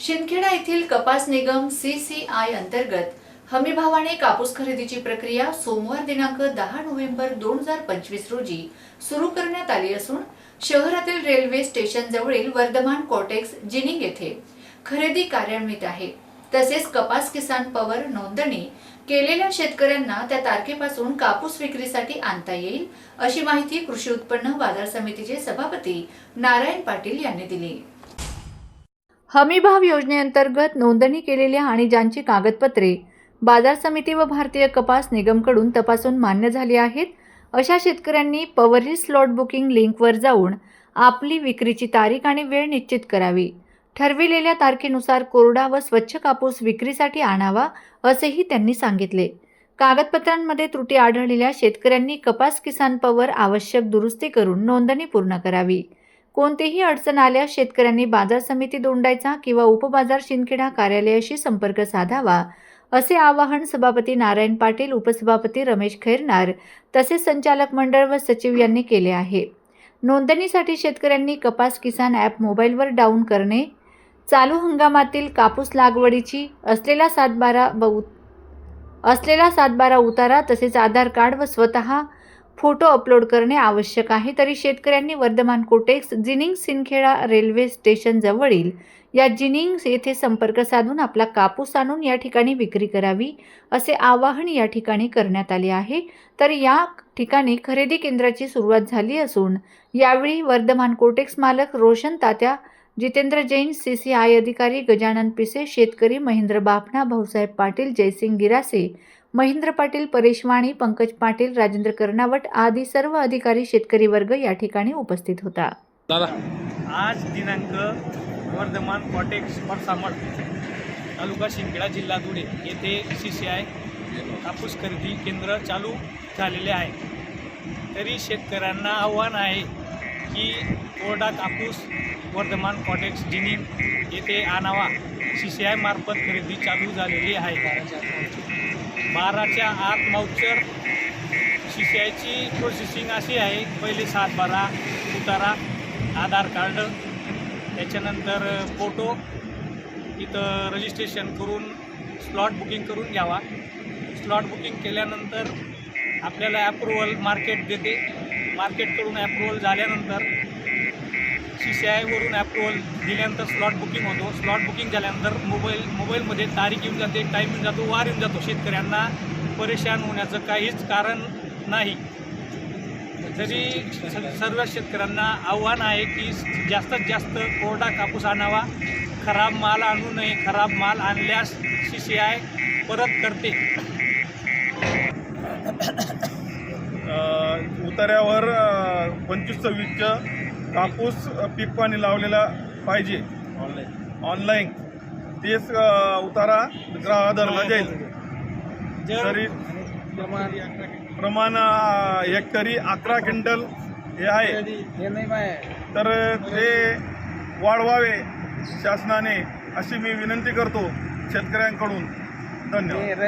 शिंदखेडा येथील कपास निगम C C I अंतर्गत हमीभावाने कापूस खरेदीची प्रक्रिया सोमवार दिनांक दहा नोव्हेंबर दोन हजार पंचवीस रोजी सुरू करण्यात आली असून शहरातील रेल्वे स्टेशन जवळील वर्धमान कॉटेक्स जिनिंग येथे खरेदी कार्यान्वित आहे. तसेच कपास किसान पवर नोंदणी केलेल्या शेतकऱ्यांना त्या तारखेपासून कापूस विक्रीसाठी आणता येईल अशी माहिती कृषी उत्पन्न बाजार समितीचे सभापती नारायण पाटील यांनी दिली. हमीभाव योजनेअंतर्गत नोंदणी केलेल्या आणि ज्यांची कागदपत्रे बाजार समिती व भारतीय कपास निगमकडून तपासून मान्य झाली आहेत अशा शेतकऱ्यांनी पवरील स्लॉट बुकिंग लिंकवर जाऊन आपली विक्रीची तारीख आणि वेळ निश्चित करावी. ठरविलेल्या तारखेनुसार कोरडा व स्वच्छ कापूस विक्रीसाठी आणावा असेही त्यांनी सांगितले. कागदपत्रांमध्ये त्रुटी आढळलेल्या शेतकऱ्यांनी कपास किसान पवर आवश्यक दुरुस्ती करून नोंदणी पूर्ण करावी. कोणतीही अडचण आल्यास शेतकऱ्यांनी बाजार समिती दोंडायचा किंवा उपबाजार शिंदखेडा कार्यालयाशी संपर्क साधावा असे आवाहन सभापती नारायण पाटील उपसभापती रमेश खैरनार तसेच संचालक मंडळ व सचिव यांनी केले आहे. नोंदणीसाठी शेतकऱ्यांनी कपास किसान ॲप मोबाईलवर डाऊन करणे चालू हंगामातील कापूस लागवडीची असलेला सातबारा व असलेला सातबारा उतारा तसेच आधार कार्ड व स्वतः फोटो अपलोड करणे आवश्यक आहे. तरी शेतकऱ्यांनी Vardhaman Kotex ginning Sinkheda railway station जवळील या जिनिंग येथे संपर्क साधून आपला कापूस आणून या ठिकाणी विक्री करावी असे आवाहन या ठिकाणी करण्यात आले आहे. तर या ठिकाणी खरेदी केंद्राची सुरुवात झाली असून यावेळी वर्धमान कोटेक्स मालक Roshan Tatya Jitendra Jain C C I अधिकारी गजानन पिसे शेतकरी महेंद्र बापना भाऊसाहेब पाटील जयसिंग गिरासे महेंद्र पाटील परेश वाणी पंकज पाटील राजेंद्र कर्णावट आदी सर्व अधिकारी शेतकरी वर्ग या ठिकाणी उपस्थित होता. दादा. आज दिनांक वर्धमान कॉटेक्स परसामड तालुका शिंदखेडा जिल्हा धुळे येथे सी सी आय कापूस खरेदी केंद्र चालू झालेले आहे. तरी शेतकऱ्यांना आव्हान आहे की कोरडा कापूस वर्धमान कॉटेक्स जिनिंग येथे आणावा. सी सी आय मार्फत खरेदी चालू झालेली आहे. बाराच्या आत माउचर सी सी आयची प्रोसेसिंग अशी आहे पहिले सात बारा उतारा आधार कार्ड त्याच्यानंतर फोटो इथं रजिस्ट्रेशन करून स्लॉट बुकिंग करून घ्यावा. स्लॉट बुकिंग केल्यानंतर आपल्याला ॲप्रुव्हल मार्केट देते. मार्केटकडून ॲप्रुव्हल झाल्यानंतर सी सी आयवरून ॲपवर दिल्यानंतर स्लॉट बुकिंग होतो. स्लॉट बुकिंग झाल्यानंतर मोबाईल मोबाईलमध्ये तारीख येऊन जाते टाईम येऊन जातो वार येऊन जातो शेतकऱ्यांना. परेशान होण्याचं काहीच कारण नाही. तरी स- सर्व शेतकऱ्यांना आव्हान आहे की जास्तीत जास्त कोरडा कापूस आणावा. खराब माल आणू नये. खराब माल आणल्यास सी सी आय परत करते. उतार्यावर पंचवीस सव्वीसचं कापूस पीक पाणी लावलेला पाहिजे. ऑनलाईन तेच उतारा ग्राहक धरला जाईल. तरी प्रमाण हेक्टरी अकरा क्विंटल हे आहे. तर ते वाढवावे शासनाने अशी मी विनंती करतो शेतकऱ्यांकडून. धन्यवाद.